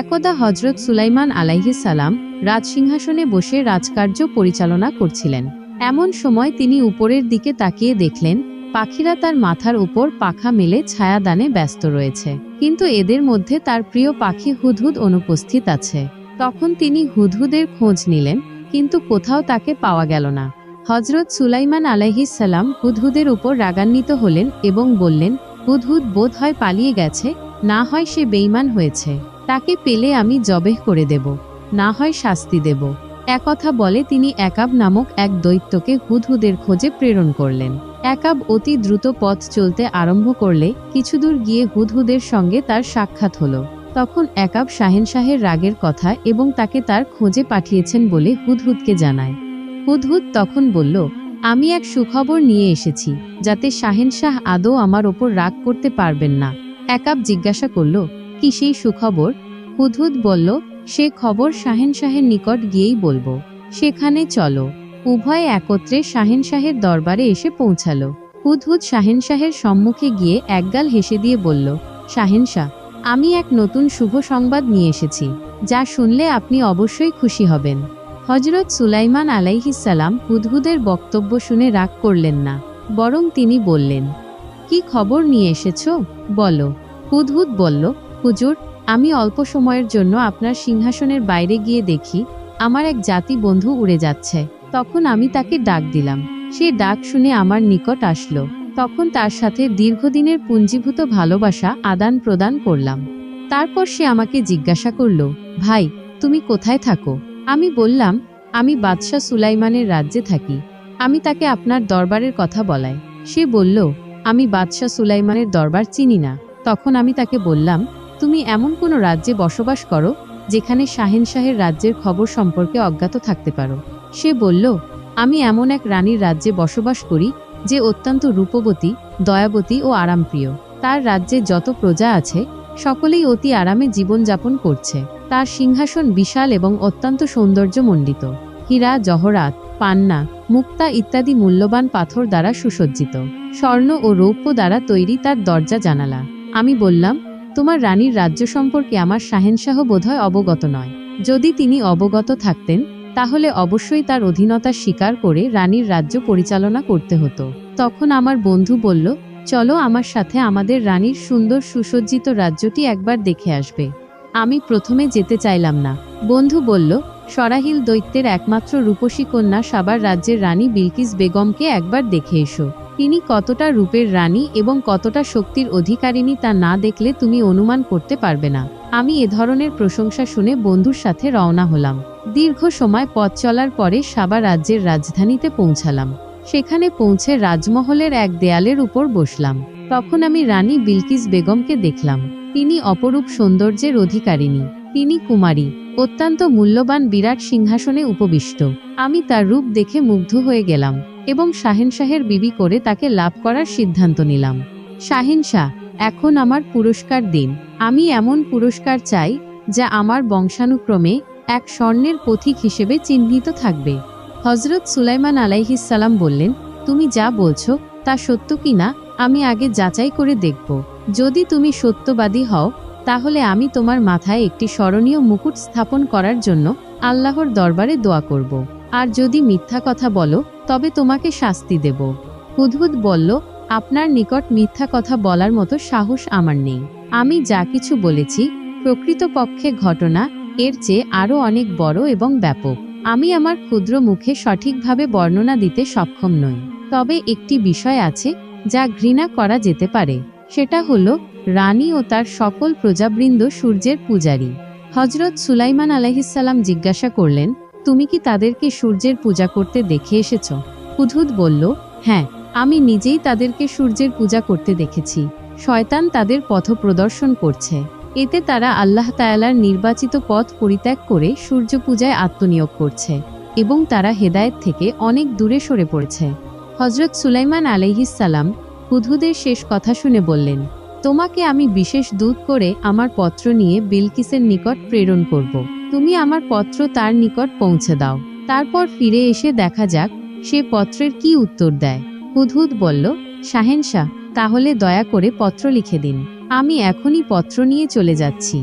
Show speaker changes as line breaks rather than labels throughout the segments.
একদা হজরত সুলাইমান আলাইহিস সালাম রাজসিংহাসনে বসে রাজকার্য পরিচালনা করছিলেন। এমন সময় তিনি উপরের দিকে তাকিয়ে দেখলেন, পাখিরা তার মাথার উপর পাখা মেলে ছায়াদানে ব্যস্ত রয়েছে। কিন্তু এদের মধ্যে তার প্রিয় পাখি হুদহুদ অনুপস্থিত আছে। তখন তিনি হুদহুদের খোঁজ নিলেন, কিন্তু কোথাও তাকে পাওয়া গেল না। হজরত সুলাইমান আলাইহিস সালাম হুদহুদের উপর রাগান্বিত হলেন এবং বললেন, হুদহুদ বোধ হয় পালিয়ে গেছে, না হয় সে বেইমান হয়েছে। পেলে আমি জবেহ করে দেব, না হয় শাস্তি দেব। একথা বলে তিনি একাব নামক এক দৈত্যকে হুদহুদের খোঁজে প্রেরণ করলেন। একাব অতি দ্রুত পথ চলতে আরম্ভ করলে কিছুদূর গিয়ে হুদহুদের সঙ্গে তার সাক্ষাৎ হলো। তখন একাব শাহেনশাহের রাগের কথা এবং তাকে তার খোঁজে পাঠিয়েছেন বলে হুদহুদকে জানায়। হুদহুদ তখন বলল, আমি এক সুখবর নিয়ে এসেছি, যাতে শাহেনশাহ আদৌ আমার ওপর রাগ করতে পারবেন না। একাব জিজ্ঞাসা করল, কি সেই সুখবর? হুদহুদ বলল, সে খবর শাহেনশাহের নিকট গিয়েই বলব। সেখানে চলো। উভয়ে একত্রে শাহেনশাহের দরবারে এসে পৌঁছালো। হুদহুদ শাহেনশাহের সম্মুখে গিয়ে একগাল হেসে দিয়ে বলল শাহেনশাহ আমি এক নতুন শুভ সংবাদ নিয়ে এসেছি, যা শুনলে আপনি অবশ্যই খুশি হবেন। হজরত সুলাইমান আলাইহিসাল্লাম হুদহুদের বক্তব্য শুনে রাগ করলেন না, বরং তিনি বললেন, কি খবর নিয়ে এসেছ? বলো। হুদহুদ বলল, হুজুর আমি অল্প সময়ের জন্য আপনার সিংহাসনের বাইরে গিয়ে দেখি, আমার এক জাতি বন্ধু উড়ে যাচ্ছে। তখন আমি তাকে ডাক দিলাম। সে ডাক শুনে আমার নিকট আসলো। তখন তার সাথে দীর্ঘদিনের পুঞ্জীভূত ভালোবাসা আদান প্রদান করলাম। তারপর সে আমাকে জিজ্ঞাসা করল, ভাই, তুমি কোথায় থাকো? আমি বললাম, আমি বাদশাহ সুলাইমানের রাজ্যে থাকি। আমি তাকে আপনার দরবারের কথা বলাই। সে বলল, আমি বাদশাহ সুলাইমানের দরবার চিনি না। তখন আমি তাকে বললাম তুমি এমন কোনো রাজ্যে বসবাস করো, যেখানে শাহেনশাহের রাজ্যের খবর সম্পর্কে অজ্ঞাত থাকতে পারো। সে বলল, আমি এমন এক রানীর রাজ্যে বসবাস করি, যে অত্যন্ত রূপবতী, দয়াবতী ও আরামপ্রিয়। তার রাজ্যে যত প্রজা আছে, সকলেই অতি আরামে জীবনযাপন করছে। তার সিংহাসন বিশাল এবং অত্যন্ত সৌন্দর্যমণ্ডিত। হীরা, জহরাত, পান্না, মুক্তা ইত্যাদি মূল্যবান পাথর দ্বারা সুসজ্জিত। স্বর্ণ ও রৌপ্য দ্বারা তৈরি তার দরজা জানালা। আমি বললাম তোমার রানীর রাজ্য সম্পর্কে আমার শাহেনশাহ বোধহয় অবগত নয়। যদি তিনি অবগত থাকতেন, তাহলে অবশ্যই তার অধীনতা স্বীকার করে রানীর রাজ্য পরিচালনা করতে হতো। তখন আমার বন্ধু বলল, চলো আমার সাথে আমাদের রানীর সুন্দর সুসজ্জিত রাজ্যটি একবার দেখে আসবে। আমি প্রথমে যেতে চাইলাম না। বন্ধু বলল সরাহিল দৈত্যের একমাত্র রূপসী কন্যা সাবার রাজ্যের রানী বিলকিস বেগমকে একবার দেখে এসো। তিনি কতটা রূপের রানী এবং কতটা শক্তির অধিকারিণী তা না দেখলে তুমি অনুমান করতে পারবে না। আমি এ ধরনের প্রশংসা শুনে বন্ধুর সাথে রওনা হলাম। দীর্ঘ সময় পথ চলার পরে সাবা রাজ্যের রাজধানীতে পৌঁছালাম। সেখানে পৌঁছে রাজমহলের এক দেয়ালের উপর বসলাম। তখন আমি রানী বিলকিস বেগমকে দেখলাম। তিনি অপরূপ সৌন্দর্যের অধিকারিণী। তিনি কুমারী। অত্যন্ত মূল্যবান বিরাট সিংহাসনে উপবিষ্ট। আমি তার রূপ দেখে মুগ্ধ হয়ে গেলাম এবং শাহেনশাহের বিবি করে তাকে লাভ করার সিদ্ধান্ত নিলাম। শাহেনশাহ এখন আমার পুরস্কার দিন। আমি এমন পুরস্কার চাই, যা আমার বংশানুক্রমে এক স্বর্ণের পথিক হিসেবে চিহ্নিত থাকবে। হজরত সুলাইমান আলাইহিসাল্লাম বললেন, তুমি যা বলছো, তা সত্য কি না আমি আগে যাচাই করে দেখব। যদি তুমি সত্যবাদী হও তাহলে আমি তোমার মাথায় একটি স্মরণীয় মুকুট স্থাপন করার জন্য আল্লাহর দরবারে দোয়া করব। আর যদি মিথ্যা কথা বলো, তবে তোমাকে শাস্তি দেব। হুদহুদ বলল, আপনার নিকট মিথ্যা কথা বলার মতো সাহস আমার নেই। আমি যা কিছু বলেছি, প্রকৃতপক্ষে ঘটনা, এর চেয়ে আরও অনেক বড় এবং ব্যাপক। আমি আমার ক্ষুদ্র মুখে সঠিকভাবে বর্ণনা দিতে সক্ষম নই। তবে একটি বিষয় আছে, যা ঘৃণা করা যেতে পারে। সেটা হলো রানী ও তার সকল প্রজাবৃন্দ সূর্যের পূজারী। হজরত সুলাইমান আলাইহিসাল্লাম জিজ্ঞাসা করলেন, তুমি কি তাদেরকে সূর্যের পূজা করতে দেখে এসেছ? হুদহুদ বলল হ্যাঁ আমি নিজেই তাদেরকে সূর্যের পূজা করতে দেখেছি। শয়তান তাদের পথ প্রদর্শন করছে। এতে তারা আল্লাহ তায়ালার নির্বাচিত পথ পরিত্যাগ করে সূর্য পূজায় আত্মনিয়োগ করছে এবং তারা হেদায়েত থেকে অনেক দূরে সরে পড়েছে। হজরত সুলাইমান আলাইহিসাল্লাম হুদহুদের শেষ কথা শুনে বললেন তোমাকে আমি বিশেষ দূত করে আমার পত্র নিয়ে বিলকিসের নিকট প্রেরণ করব। তুমি আমার পত্র তার নিকট পৌঁছে দাও। তারপর ফিরে এসে দেখা যাক সে পত্রের কি উত্তর দেয়। হুদহুদ বলল শাহেনশাহ তাহলে দয়া করে পত্র লিখে দিন। আমি এখনই পত্র নিয়ে চলে যাচ্ছি।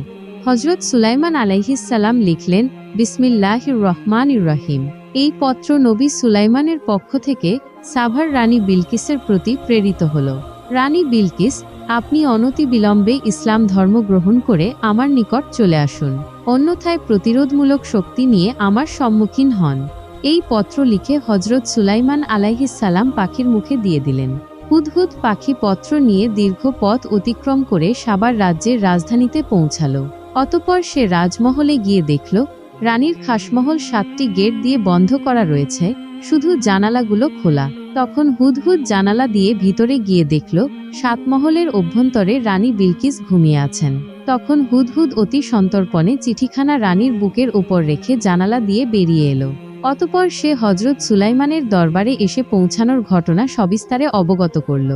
হজরত সুলাইমান আলাইহিসাল্লাম লিখলেন বিসমিল্লাহ রহমান রহিম। এই পত্র নবী সুলাইমানের পক্ষ থেকে সাভার রানী বিলকিসের প্রতি প্রেরিত হল। রানী বিলকিস আপনি অনতি বিলম্বে ইসলাম ধর্ম গ্রহণ করে আমার নিকট চলে আসুন। অন্যথায় প্রতিরোধমূলক শক্তি নিয়ে আমার সম্মুখীন হন। এই পত্র লিখে হজরত সুলাইমান আলাইহিসাল্লাম পাখির মুখে দিয়ে দিলেন। হুদহুদ পাখি পত্র নিয়ে দীর্ঘ পথ অতিক্রম করে সাবার রাজ্যের রাজধানীতে পৌঁছালো। অতপর সে রাজমহলে গিয়ে দেখল, রানীর খাসমহল সাতটি গেট দিয়ে বন্ধ করা রয়েছে, শুধু জানালাগুলো খোলা। তখন হুদহুদ জানালা দিয়ে ভিতরে গিয়ে দেখল, সাতমহলের অভ্যন্তরে রানী বিলকিস ঘুমিয়ে আছেন। তখন হুদহুদ অতি সন্তর্পণে চিঠিখানা রানীর বুকের ওপর রেখে জানালা দিয়ে বেরিয়ে এলো। অতপর সে হজরত সুলাইমানের দরবারে এসে পৌঁছানোর ঘটনা সবিস্তারে অবগত করল।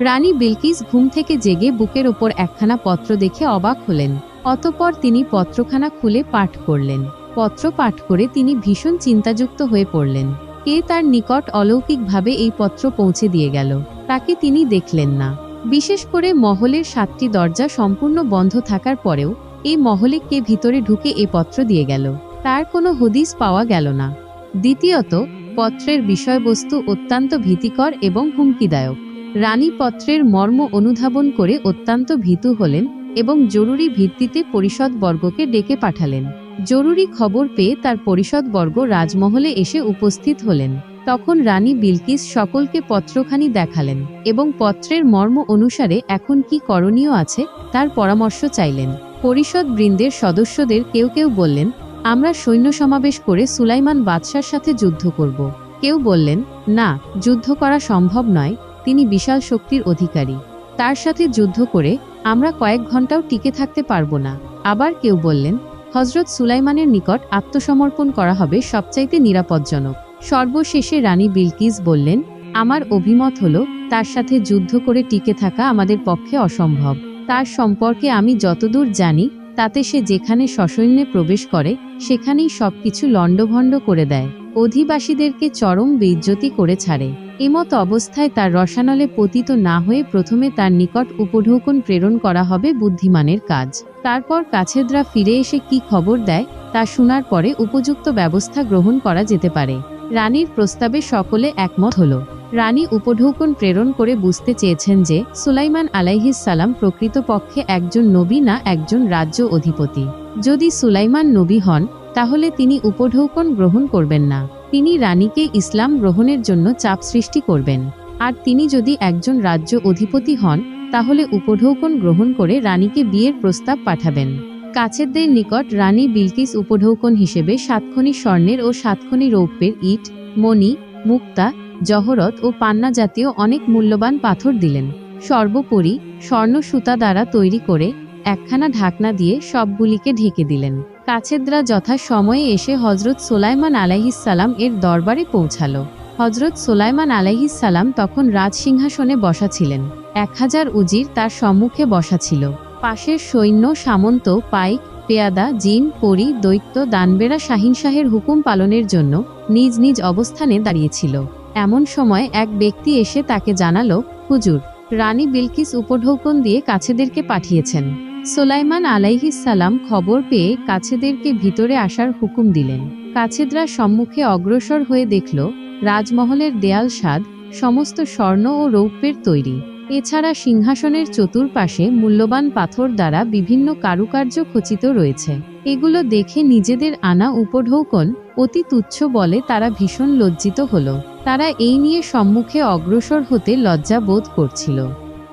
রানী বিলকিস ঘুম থেকে জেগে বুকের ওপর একখানা পত্র দেখে অবাক হলেন। অতপর তিনি পত্রখানা খুলে পাঠ করলেন। পত্র পাঠ করে তিনি ভীষণ চিন্তাযুক্ত হয়ে পড়লেন। কে তার নিকট অলৌকিকভাবে এই পত্র পৌঁছে দিয়ে গেল। তাকে তিনি দেখলেন না। বিশেষ করে মহলের সাতটি দরজা সম্পূর্ণ বন্ধ থাকার পরেও এই মহলে কে ভিতরে ঢুকে এ পত্র দিয়ে গেল? তার কোনো হদিস পাওয়া গেল না। দ্বিতীয়ত, পত্রের বিষয়বস্তু অত্যন্ত ভীতিকর এবং হুমকিদায়ক। রানী পত্রের মর্ম অনুধাবন করে অত্যন্ত ভীতু হলেন এবং জরুরি ভিত্তিতে পরিষদবর্গকে ডেকে পাঠালেন। জরুরি খবর পেয়ে তার পরিষদবর্গ রাজমহলে এসে উপস্থিত হলেন। তখন রানী বিলকিস সকলকে পত্রখানি দেখালেন এবং পত্রের মর্ম অনুসারে এখন কি করণীয় আছে তার পরামর্শ চাইলেন। পরিষদ বৃন্দের সদস্যদের কেউ কেউ বললেন, আমরা সৈন্য সমাবেশ করে সুলাইমান বাদশার সাথে যুদ্ধ করব। কেউ বললেন, না, যুদ্ধ করা সম্ভব নয়, তিনি বিশাল শক্তির অধিকারী। তার সাথে যুদ্ধ করে আমরা কয়েক ঘন্টাও টিকে থাকতে পারব না। আবার কেউ বললেন হজরত সুলাইমানের নিকট আত্মসমর্পণ করা হবে সবচাইতে নিরাপদজনক। সর্বশেষে রানী বিলকিস বললেন, আমার অভিমত হল, তার সাথে যুদ্ধ করে টিকে থাকা আমাদের পক্ষে অসম্ভব। তার সম্পর্কে আমি যতদূর জানি, তাতে সে যেখানে সসৈন্যে প্রবেশ করে, সেখানেই সবকিছু লণ্ডভণ্ড করে দেয়। অধিবাসীদেরকে চরম বেইজ্জতি করে ছাড়ে। এমত অবস্থায় তার রসানলে পতিত না হয়ে প্রথমে তার নিকট উপঢৌকন প্রেরণ করা হবে বুদ্ধিমানের কাজ। তারপর কাছেদরা ফিরে এসে কি খবর দেয়, তা শোনার পরে উপযুক্ত ব্যবস্থা গ্রহণ করা যেতে পারে। রানীর প্রস্তাবে সকলে একমত হল। রানী উপঢৌকন প্রেরণ করে বুঝতে চেয়েছেন যে, সুলাইমান আলাইহিস সালাম প্রকৃতপক্ষে একজন নবী না একজন রাজ্য অধিপতি। যদি সুলাইমান নবী হন তাহলে তিনি উপঢৌকন গ্রহণ করবেন না। তিনি রানীকে ইসলাম গ্রহণের জন্য চাপ সৃষ্টি করবেন। আর তিনি যদি একজন রাজ্য অধিপতি হন, তাহলে উপঢৌকন গ্রহণ করে রানীকে বিয়ের প্রস্তাব পাঠাবেন। কাছেরদের নিকট রানী বিলকিস উপঢৌকন হিসেবে সাতখনি স্বর্ণের ও সাতখনি রৌপ্যের ইট, মণি, মুক্তা, জহরত ও পান্না জাতীয় অনেক মূল্যবান পাথর দিলেন। সর্বোপরি স্বর্ণ সুতা দ্বারা তৈরি করে একখানা ঢাকনা দিয়ে সবগুলিকে ঢেকে দিলেন। কাছেদ্রা যথা সময়ে এসে হজরত সোলাইমান আলাইহিসাল্লাম এর দরবারে পৌঁছালো। হজরত সোলাইমান আলাইহিসাল্লাম তখন রাজসিংহাসনে বসা ছিলেন। এক হাজার উজির তার সম্মুখে বসা ছিল। পাশের সৈন্য, সামন্ত, পাইক, পেয়াদা, জিন, পরি, দৈত্য, দানবেরা শাহিনশাহের হুকুম পালনের জন্য নিজ নিজ অবস্থানে দাঁড়িয়েছিল। এমন সময় এক ব্যক্তি এসে তাকে জানালো, হুজুর, রানী বিলকিস উপঢৌকন দিয়ে কাছেদেরকে পাঠিয়েছেন। সোলাইমান আলাইহিসাল্লাম খবর পেয়ে কাছেদেরকে ভিতরে আসার হুকুম দিলেন। কাছেদরা সম্মুখে অগ্রসর হয়ে দেখল, রাজমহলের দেয়াল সাদ সমস্ত স্বর্ণ ও রৌপ্যের তৈরি। এছাড়া সিংহাসনের চতুর্পাশে মূল্যবান পাথর দ্বারা বিভিন্ন কারুকার্য খচিত রয়েছে। এগুলো দেখে নিজেদের আনা উপঢৌকন অতি তুচ্ছ বলে তারা ভীষণ লজ্জিত হল। তারা এই নিয়ে সম্মুখে অগ্রসর হতে লজ্জা বোধ করছিল।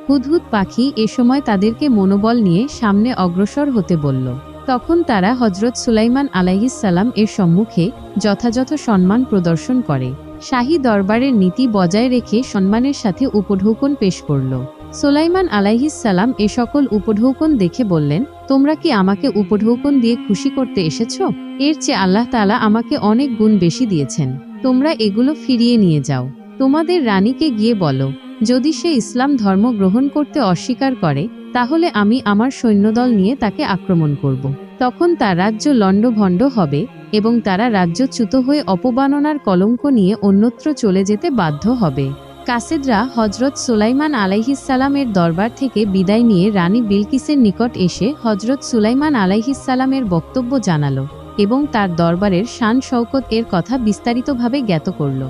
হুদহুদ পাখি এ সময় তাদেরকে মনোবল নিয়ে সামনে অগ্রসর হতে বলল। তখন তারা হজরত সুলাইমান আলাইহিসাল্লাম এর সম্মুখে যথাযথ সম্মান প্রদর্শন করে। শাহী দরবারের নীতি বজায় রেখে সম্মানের সাথে উপঢৌকন পেশ করল। সোলাইমান আলাইহিসাল্লাম এ সকল উপঢৌকন দেখে বললেন, তোমরা কি আমাকে উপঢৌকন দিয়ে খুশি করতে এসেছ? এর চেয়ে আল্লাহ তালা আমাকে অনেক গুণ বেশি দিয়েছেন। তোমরা এগুলো ফিরিয়ে নিয়ে যাও। তোমাদের রানীকে গিয়ে বলো। যদি সে ইসলাম ধর্ম গ্রহণ করতে অস্বীকার করে, তাহলে আমি আমার সৈন্যদল নিয়ে তাকে আক্রমণ করব। তখন তার রাজ্য লণ্ডভণ্ড হবে এবং তারা রাজ্যচ্যুত হয়ে অপমাননার কলঙ্ক নিয়ে অন্যত্র চলে যেতে বাধ্য হবে। কাসেদরা হজরত সুলাইমান আলাইহিসালামের দরবার থেকে বিদায় নিয়ে রানী বিলকিসের নিকট এসে হজরত সুলাইমান আলাইহিসালামের বক্তব্য জানালো এবং তার দরবারের শান শৌকত এর কথা বিস্তারিতভাবে জ্ঞাত করল।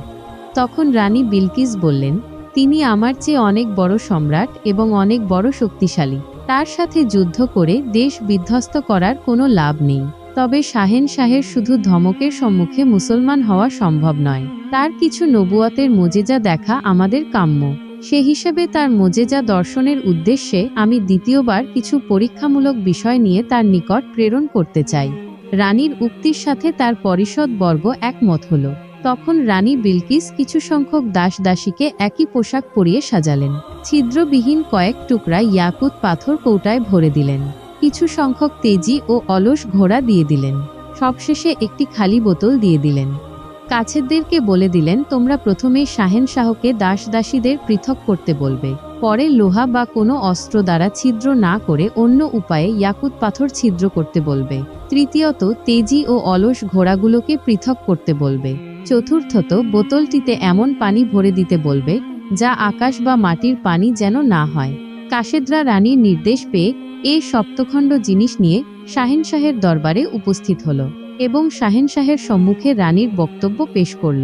তখন রানী বিলকিস বললেন তিনি আমার চেয়ে অনেক বড় সম্রাট এবং অনেক বড় শক্তিশালী। তার সাথে যুদ্ধ করে দেশ বিধ্বস্ত করার কোনো লাভ নেই। তবে শাহেন শাহের শুধু ধমকের সম্মুখে মুসলমান হওয়া সম্ভব নয়। তার কিছু নবুয়াতের মোজেজা দেখা আমাদের কাম্য। সে হিসেবে তার মোজেজা দর্শনের উদ্দেশ্যে আমি দ্বিতীয়বার কিছু পরীক্ষামূলক বিষয় নিয়ে তার নিকট প্রেরণ করতে চাই। রানীর উক্তির সাথে তার পরিষদ বর্গ একমত হল। তখন রানী বিলকিস কিছু সংখ্যক দাস দাসীকে একই পোশাক পরিয়ে সাজালেন। ছিদ্রবিহীন কয়েক টুকরা ইয়াকুত পাথর কৌটায় ভরে দিলেন। কিছু সংখ্যক তেজি ও অলস ঘোড়া দিয়ে দিলেন। সবশেষে একটি খালি বোতল দিয়ে দিলেন। কাছেরদেরকে বলে দিলেন, তোমরা প্রথমে শাহেন শাহকে দাস দাসীদের পৃথক করতে বলবে। পরে লোহা বা কোনো অস্ত্র দ্বারা ছিদ্র না করে অন্য উপায়ে ইয়াকুত পাথর ছিদ্র করতে বলবে। তৃতীয়ত, তেজি ও অলস ঘোড়াগুলোকে পৃথক করতে বলবে। চতুর্থত বোতলটিতে এমন পানি ভরে দিতে বলবে, যা আকাশ বা মাটির পানি যেন না হয়। কাশেদরা রানীর নির্দেশ পেয়ে এ সপ্তখণ্ড জিনিস নিয়ে শাহেনশাহের দরবারে উপস্থিত হল এবং শাহেনশাহের সম্মুখে রানীর বক্তব্য পেশ করল।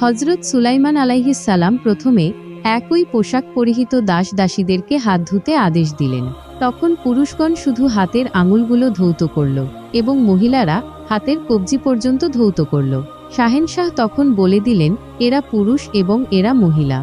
হজরত সুলাইমান আলাইহিসাল্লাম প্রথমে একই পোশাক পরিহিত দাস দাসীদেরকে হাত ধুতে আদেশ দিলেন। তখন পুরুষগণ শুধু হাতের আঙুলগুলো ধৌত করল এবং মহিলারা হাতের কবজি পর্যন্ত ধৌত করল। শাহেনশাহ তখন বলে দিলেন, এরা পুরুষ এবং এরা মহিলা।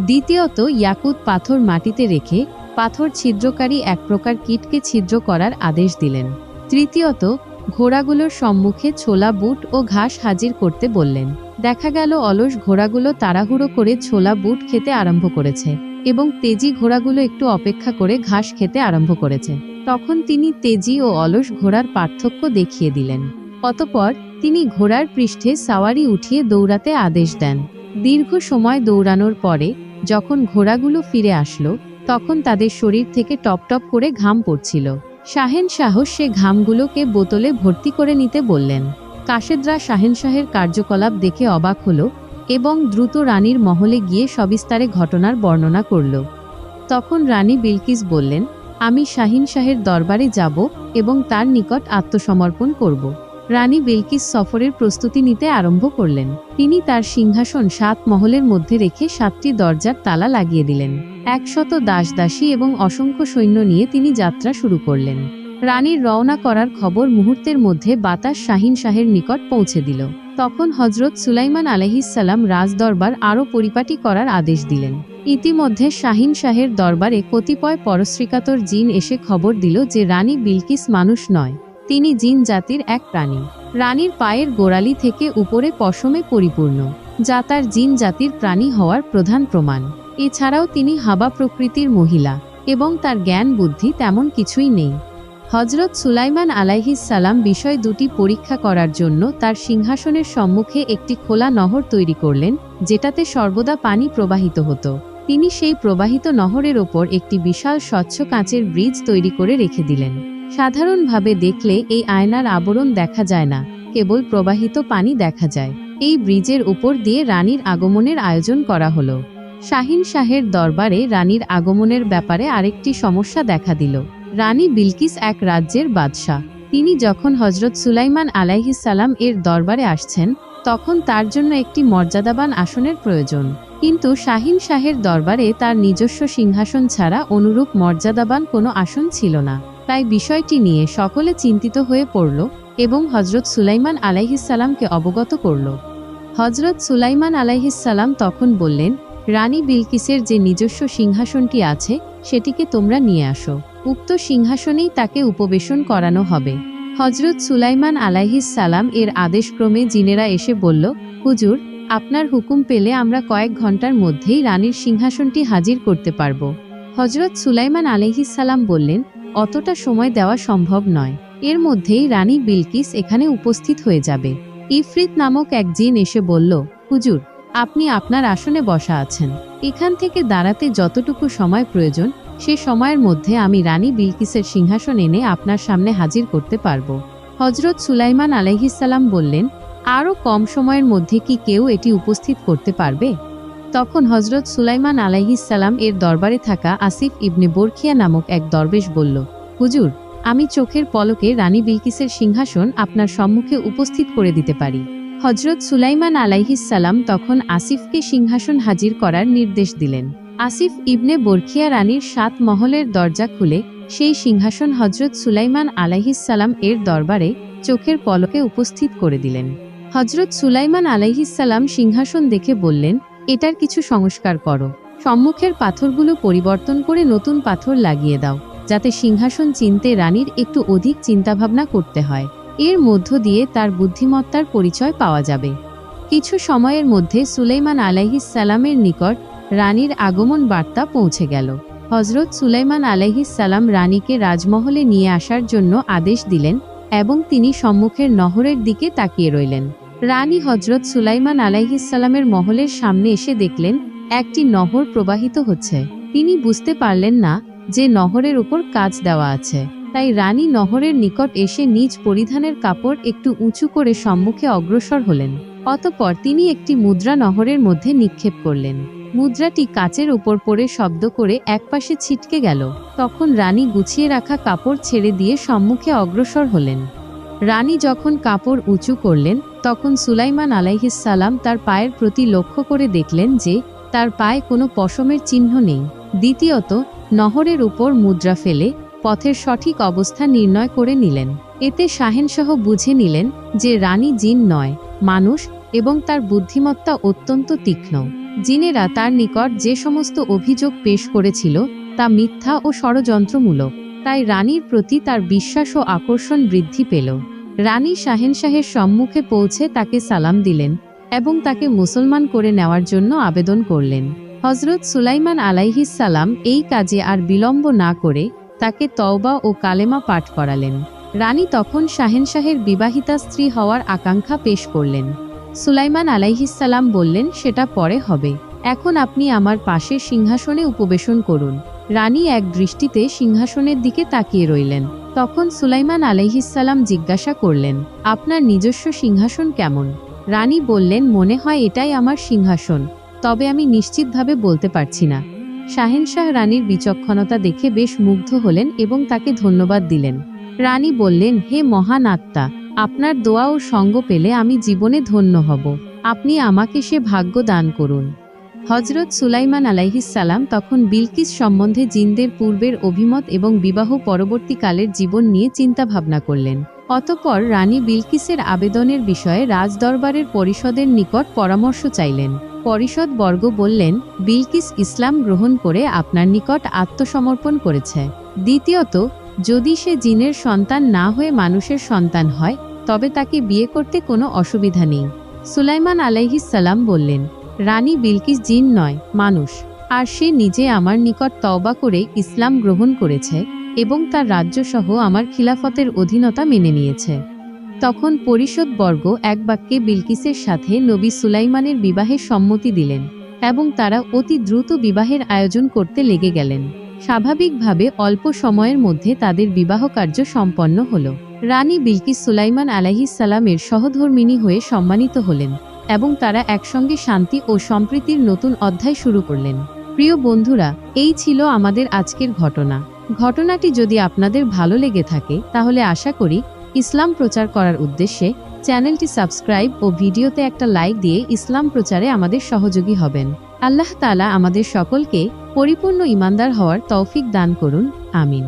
দ্বিতীয়ত ইয়াকুত পাথর মাটিতে রেখে পাথর ছিদ্রকারী এক প্রকার কীটকে ছিদ্র করার আদেশ দিলেন। তৃতীয়ত, ঘোড়াগুলোর সম্মুখে ছোলা বুট ও ঘাস হাজির করতে বললেন। দেখা গেল অলস ঘোড়াগুলো তাড়াহুড়ো করে ছোলা বুট খেতে আরম্ভ করেছে এবং তেজি ঘোড়াগুলো একটু অপেক্ষা করে ঘাস খেতে আরম্ভ করেছে। তখন তিনি তেজি ও অলস ঘোড়ার পার্থক্য দেখিয়ে দিলেন। অতপর তিনি ঘোড়ার পৃষ্ঠে সাওয়ারি উঠিয়ে দৌড়াতে আদেশ দেন। দীর্ঘ সময় দৌড়ানোর পরে, যখন ঘোড়াগুলো ফিরে আসলো, তখন তাদের শরীর থেকে টপ টপ করে ঘাম পড়ছিল। শাহেন শাহ সে ঘামগুলোকে বোতলে ভর্তি করে নিতে বললেন। কাশেদরা শাহেন শাহের কার্যকলাপ দেখে অবাক হল এবং দ্রুত রানীর মহলে গিয়ে সবিস্তারে ঘটনার বর্ণনা করল। তখন রানী বিলকিস বললেন, আমি শাহিন শাহের দরবারে যাব এবং তার নিকট আত্মসমর্পণ করব। রানী বিলকিস সফরের প্রস্তুতি নিতে আরম্ভ করলেন। তিনি তার সিংহাসন সাত মহলের মধ্যে রেখে সাতটি দরজার তালা লাগিয়ে দিলেন। একশত দাসদাসী এবং অসংখ্য সৈন্য নিয়ে তিনি যাত্রা শুরু করলেন। রানীর রওনা করার খবর মুহূর্তের মধ্যে বাতাস শাহিন শাহের নিকট পৌঁছে দিল। তখন হজরত সুলাইমান আলহিসাল্লাম রাজদরবার আরও পরিপাটি করার আদেশ দিলেন। ইতিমধ্যে শাহিন শাহের দরবারে কতিপয় পরশ্রীকাতর জিন এসে খবর দিল যে রানী বিলকিস মানুষ নয়। তিনি জিন জাতির এক প্রাণী। রানীর পায়ের গোড়ালি থেকে উপরে পশমে পরিপূর্ণ, যা তার জিন জাতির প্রাণী হওয়ার প্রধান প্রমাণ। এছাড়াও তিনি হাবা প্রকৃতির মহিলা, এবং তার জ্ঞান, বুদ্ধি তেমন কিছুই নেই। হজরত সুলাইমান সালাম বিষয় দুটি পরীক্ষা করার জন্য তার সিংহাসনের সম্মুখে একটি খোলা নহর তৈরি করলেন, যেটাতে সর্বদা পানি প্রবাহিত হতো। তিনি সেই প্রবাহিত নহরের ওপর একটি বিশাল স্বচ্ছ কাঁচের ব্রিজ তৈরি করে রেখে দিলেন। সাধারণভাবে দেখলে এই আয়নার আবরণ দেখা যায় না, কেবল প্রবাহিত পানি দেখা যায়। এই ব্রিজের উপর দিয়ে রানীর আগমনের আয়োজন করা হলো। শাহিন শাহের দরবারে রানীর আগমনের ব্যাপারে আরেকটি সমস্যা দেখা দিল। রানী বিলকিস এক রাজ্যের বাদশাহ। তিনি যখন হজরত সুলাইমান আলাইহিসাল্লাম এর দরবারে আসছেন, তখন তার জন্য একটি মর্যাদাবান আসনের প্রয়োজন। কিন্তু শাহিন শাহের দরবারে তার নিজস্ব সিংহাসন ছাড়া অনুরূপ মর্যাদাবান কোনো আসন ছিল না। তাই বিষয়টি নিয়ে সকলে চিন্তিত হয়ে পড়ল এবং হজরত সুলাইমান আলাইহিসাল্লামকে অবগত করল। হজরত সুলাইমান আলাইহিসাল্লাম তখন বললেন, রানী বিলকিসের যে নিজস্ব সিংহাসনটি আছে, সেটিকে তোমরা নিয়ে আসো। উক্ত সিংহাসনেই তাকে উপবেশন করানো হবে। হজরত সুলাইমান সালাম এর আদেশক্রমে জিনেরা এসে বলল, হুজুর, আপনার হুকুম পেলে আমরা কয়েক ঘণ্টার মধ্যেই রানীর সিংহাসনটি হাজির করতে পারব। হজরত সুলাইমান সালাম বললেন অতটা সময় দেওয়া সম্ভব নয়। এর মধ্যেই রানী বিলকিস এখানে উপস্থিত হয়ে যাবে। ইফরিত নামক এক জিন এসে বলল, হুজুর, আপনি আপনার আসনে বসা আছেন। এখান থেকে দাঁড়াতে যতটুকু সময় প্রয়োজন, সে সময়ের মধ্যে আমি রানী বিলকিসের সিংহাসন এনে আপনার সামনে হাজির করতে পারব। হজরত সুলাইমান আলাইহিসাল্লাম বললেন, আরও কম সময়ের মধ্যে কি কেউ এটি উপস্থিত করতে পারবে? তখন হজরত সুলাইমান আলাইহিসাল্লাম এর দরবারে থাকা আসিফ ইবনে বোরখিয়া নামক এক দরবেশ বলল, হুজুর, আমি চোখের পলকে রানী বিলকিসের সিংহাসন আপনার সম্মুখে উপস্থিত করে দিতে পারি। হজরত সুলাইমান আলাইহিসাল্লাম তখন আসিফকে সিংহাসন হাজির করার নির্দেশ দিলেন। আসিফ ইবনে বরখিয়া রানীর সাত মহলের দরজা খুলে সেই সিংহাসন হজরত সুলাইমান আলাইহিসাল্লাম এর দরবারে চোখের পলকে উপস্থিত করে দিলেন। হজরত সুলাইমান আলাইহিসাল্লাম সিংহাসন দেখে বললেন এটার কিছু সংস্কার করো। সম্মুখের পাথরগুলো পরিবর্তন করে নতুন পাথর লাগিয়ে দাও, যাতে সিংহাসন চিনতে রানীর একটু অধিক চিন্তাভাবনা করতে হয়। এর মধ্য দিয়ে তার বুদ্ধিমত্তার পরিচয় পাওয়া যাবে। কিছু সময়ের মধ্যে সুলাইমান সালামের নিকট রানীর আগমন বার্তা পৌঁছে গেল। হজরত সুলাইমান আলাইহিসাল্লাম রানীকে রাজমহলে নিয়ে আসার জন্য আদেশ দিলেন এবং তিনি সম্মুখের নহরের দিকে তাকিয়ে রইলেন। রানী হজরত সুলাইমান আলাইহিসাল্লামের মহলের সামনে এসে দেখলেন, একটি নহর প্রবাহিত হচ্ছে। তিনি বুঝতে পারলেন না যে নহরের উপর কাজ দেওয়া আছে। তাই রানী নহরের নিকট এসে নিজ পরিধানের কাপড় একটু উঁচু করে সম্মুখে অগ্রসর হলেন। অতপর তিনি একটি মুদ্রা নহরের মধ্যে নিক্ষেপ করলেন। মুদ্রাটি কাচের উপর পড়ে শব্দ করে একপাশে ছিটকে গেল। তখন রানী গুছিয়ে রাখা কাপড় ছেড়ে দিয়ে সম্মুখে অগ্রসর হলেন। রানী যখন কাপড় উঁচু করলেন, তখন সুলাইমান আলাইহিসাল্লাম তার পায়ের প্রতি লক্ষ্য করে দেখলেন যে, তার পায়ে কোনো পশমের চিহ্ন নেই। দ্বিতীয়ত, নহরের উপর মুদ্রা ফেলে পথের সঠিক অবস্থা নির্ণয় করে নিলেন। এতে শাহেনসহ বুঝে নিলেন যে রানী জিন নয়, মানুষ এবং তার বুদ্ধিমত্তা অত্যন্ত তীক্ষ্ণ। জিনেরা তার নিকট যে সমস্ত অভিযোগ পেশ করেছিল, তা মিথ্যা ও ষড়যন্ত্রমূলক। তাই রানীর প্রতি তার বিশ্বাস ও আকর্ষণ বৃদ্ধি পেল। রানী শাহেনশাহের সম্মুখে পৌঁছে তাকে সালাম দিলেন এবং তাকে মুসলমান করে নেওয়ার জন্য আবেদন করলেন। হজরত সুলাইমান সালাম এই কাজে আর বিলম্ব না করে তাকে তওবা ও কালেমা পাঠ করালেন। রানী তখন শাহেনশাহের বিবাহিতা স্ত্রী হওয়ার আকাঙ্ক্ষা পেশ করলেন। সুলাইমান আলাইহিসাল্লাম বললেন, সেটা পরে হবে। এখন আপনি আমার পাশে সিংহাসনে উপবেশন করুন। রানী এক দৃষ্টিতে সিংহাসনের দিকে তাকিয়ে রইলেন। তখন সুলাইমান আলাইহিসাল্লাম জিজ্ঞাসা করলেন, আপনার নিজস্ব সিংহাসন কেমন? রানী বললেন, মনে হয় এটাই আমার সিংহাসন, তবে আমি নিশ্চিতভাবে বলতে পারছি না। শাহেনশাহ রানীর বিচক্ষণতা দেখে বেশ মুগ্ধ হলেন এবং তাকে ধন্যবাদ দিলেন। রানী বললেন, হে মহান আত্মা, আপনার দোয়া ও সঙ্গ পেলে আমি জীবনে ধন্য হব। আপনি আমাকে সে ভাগ্য দান করুন। হজরত সুলাইমান আলাইহিসাল্লাম তখন বিলকিস সম্বন্ধে জিনদের পূর্বের অভিমত এবং বিবাহ পরবর্তীকালের জীবন নিয়ে চিন্তা ভাবনা করলেন। অতপর রানী বিলকিসের আবেদনের বিষয়ে রাজদরবারের পরিষদের নিকট পরামর্শ চাইলেন। পরিষদ বর্গ বললেন, বিলকিস ইসলাম গ্রহণ করে আপনার নিকট আত্মসমর্পণ করেছে। দ্বিতীয়ত, যদি সে জিনের সন্তান না হয়ে মানুষের সন্তান হয়, তবে তাকে বিয়ে করতে কোনো অসুবিধা নেই। সুলাইমান আলাইহিসাল্লাম বললেন রানী বিলকিস জিন নয়, মানুষ। আর সে নিজে আমার নিকট তওবা করে ইসলাম গ্রহণ করেছে এবং তার রাজ্যসহ আমার খিলাফতের অধীনতা মেনে নিয়েছে। তখন পরিষদবর্গ এক বাক্যে বিলকিসের সাথে নবী সুলাইমানের বিবাহের সম্মতি দিলেন এবং তারা অতি দ্রুত বিবাহের আয়োজন করতে লেগে গেলেন। স্বাভাবিকভাবে অল্প সময়ের মধ্যে তাদের বিবাহ কার্য সম্পন্ন হল। রানী বিলকিস সুলাইমান আলাহিসাল্লামের সহধর্মিনী হয়ে সম্মানিত হলেন। এবং তারা একসঙ্গে শান্তি ও সম্প্রীতির নতুন অধ্যায় শুরু করলেন। প্রিয় বন্ধুরা, এই ছিল আমাদের আজকের ঘটনা। ঘটনাটি যদি আপনাদের ভালো লেগে থাকে, তাহলে আশা করি ইসলাম প্রচার করার উদ্দেশ্যে চ্যানেলটি সাবস্ক্রাইব ও ভিডিওতে একটা লাইক দিয়ে ইসলাম প্রচারে আমাদের সহযোগী হবেন। আল্লাহ তালা আমাদের সকলকে পরিপূর্ণ ইমানদার হওয়ার তৌফিক দান করুন। আমিন।